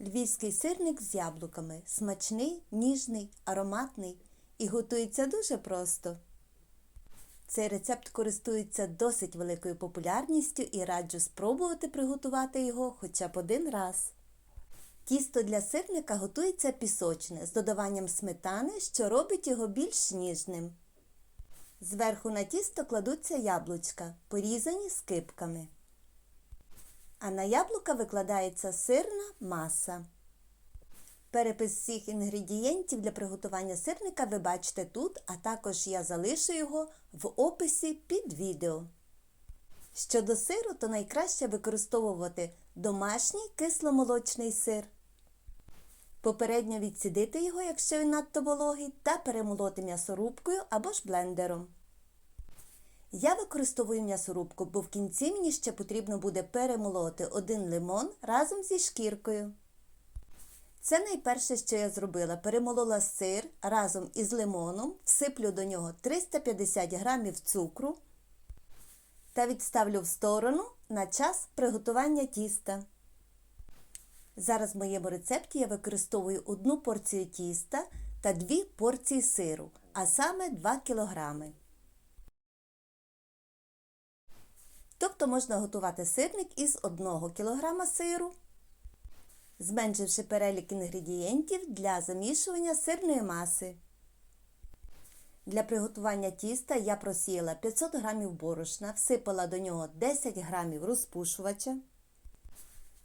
Львівський сирник з яблуками смачний, ніжний, ароматний і готується дуже просто. Цей рецепт користується досить великою популярністю і раджу спробувати приготувати його хоча б один раз. Тісто для сирника готується пісочне з додаванням сметани, що робить його більш ніжним. Зверху на тісто кладуться яблучка, порізані скипками. А на яблука викладається сирна маса. Перепис всіх інгредієнтів для приготування сирника ви бачите тут, а також я залишу його в описі під відео. Щодо сиру, то найкраще використовувати домашній кисломолочний сир. Попередньо відсідити його, якщо він надто вологий, та перемолоти м'ясорубкою або ж блендером. Я використовую м'ясорубку, бо в кінці мені ще потрібно буде перемолоти один лимон разом зі шкіркою. Це найперше, що я зробила. Перемолола сир разом із лимоном, всиплю до нього 350 г цукру та відставлю в сторону на час приготування тіста. Зараз в моєму рецепті я використовую одну порцію тіста та дві порції сиру, а саме 2 кг. Тобто можна готувати сирник із 1 кг сиру, зменшивши перелік інгредієнтів для замішування сирної маси. Для приготування тіста я просіяла 500 г борошна, всипала до нього 10 г розпушувача.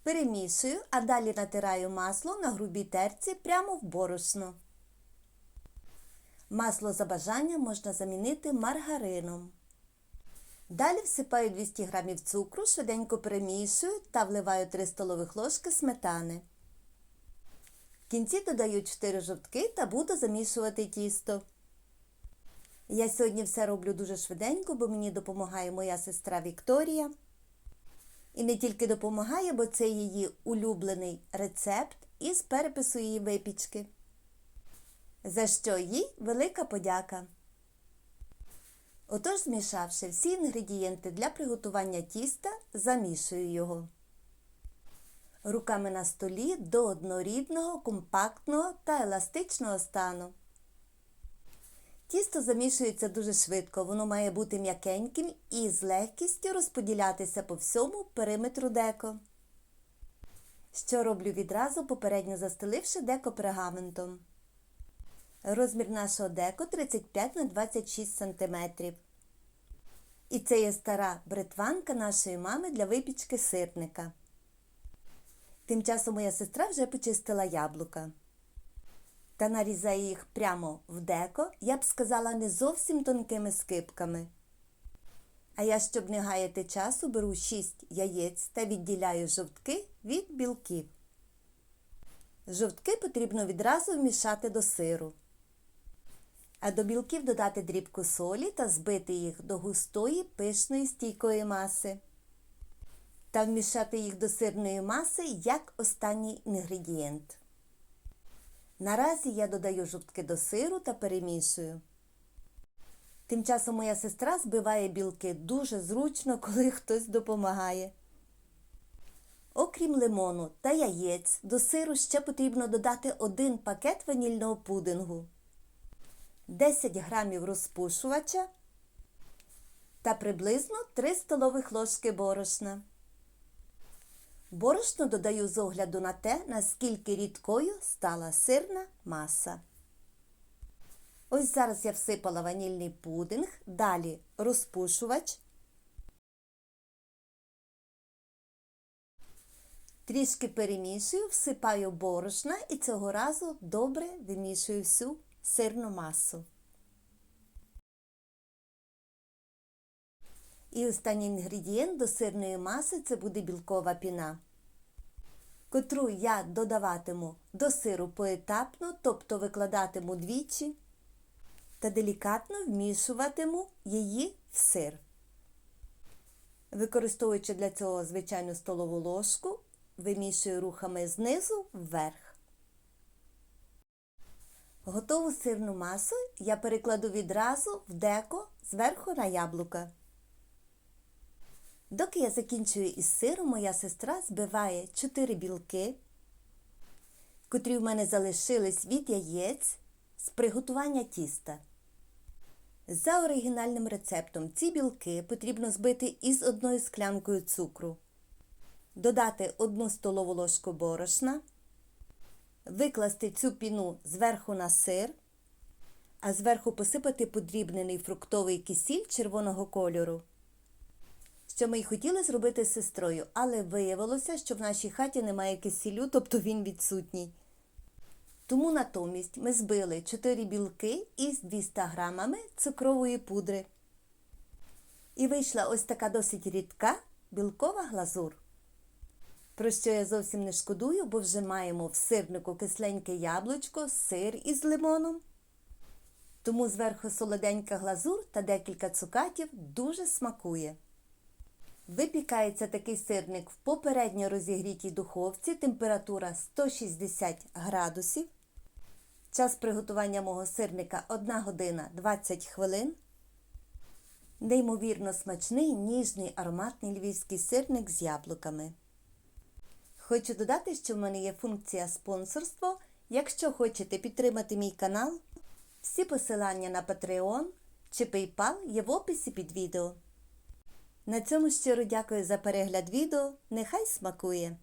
Перемішую, а далі натираю масло на грубій терці прямо в борошно. Масло за бажанням можна замінити маргарином. Далі всипаю 200 г цукру, швиденько перемішую та вливаю 3 столових ложки сметани. В кінці додаю 4 жовтки та буду замішувати тісто. Я сьогодні все роблю дуже швиденько, бо мені допомагає моя сестра Вікторія. І не тільки допомагає, бо це її улюблений рецепт із перепису її випічки. За що їй велика подяка. Отож, змішавши всі інгредієнти для приготування тіста, замішую його. Руками на столі до однорідного, компактного та еластичного стану. Тісто замішується дуже швидко, воно має бути м'якеньким і з легкістю розподілятися по всьому периметру деко. Що роблю відразу, попередньо застеливши деко пергаментом. Розмір нашого деко 35 на 26 см. І це є стара бритванка нашої мами для випічки сирника. Тим часом моя сестра вже почистила яблука. Та нарізає їх прямо в деко, я б сказала, не зовсім тонкими скипками. А я, щоб не гаяти часу, беру 6 яєць та відділяю жовтки від білків. Жовтки потрібно відразу вмішати до сиру а до білків додати дрібку солі та збити їх до густої пишної стійкої маси. Та вмішати їх до сирної маси як останній інгредієнт. Наразі я додаю жовтки до сиру та перемішую. Тим часом моя сестра збиває білки дуже зручно, коли хтось допомагає. Окрім лимону та яєць, до сиру ще потрібно додати один пакет ванільного пудингу. 10 грамів розпушувача та приблизно 3 столових ложки борошна. Борошно додаю з огляду на те, наскільки рідкою стала сирна маса. Ось зараз я всипала ванільний пудинг, далі розпушувач. Трішки перемішую, всипаю борошна і цього разу добре вимішую всю сирну масу. І останній інгредієнт до сирної маси це буде білкова піна, котру я додаватиму до сиру поетапно, тобто викладатиму двічі та делікатно вмішуватиму її в сир. Використовуючи для цього звичайну столову ложку, вимішую рухами знизу вверх. Готову сирну масу я перекладу відразу в деко зверху на яблука. Доки я закінчую із сиром, моя сестра збиває 4 білки, котрі в мене залишились від яєць з приготування тіста. За оригінальним рецептом ці білки потрібно збити із одною склянкою цукру, додати 1 столову ложку борошна, викласти цю піну зверху на сир, а зверху посипати подрібнений фруктовий кисіль червоного кольору. Що ми й хотіли зробити з сестрою, але виявилося, що в нашій хаті немає кисілю, тобто він відсутній. Тому натомість ми збили 4 білки із 200 грамами цукрової пудри. І вийшла ось така досить рідка білкова глазур. Про що я зовсім не шкодую, бо вже маємо в сирнику кисленьке яблучко, сир із лимоном. Тому зверху солоденька глазур та декілька цукатів дуже смакує. Випікається такий сирник в попередньо розігрітій духовці, температура 160 градусів. Час приготування мого сирника 1 година 20 хвилин. Неймовірно смачний, ніжний, ароматний львівський сирник з яблуками. Хочу додати, що в мене є функція спонсорство. Якщо хочете підтримати мій канал, всі посилання на Patreon чи PayPal є в описі під відео. На цьому щиро дякую за перегляд відео. Нехай смакує!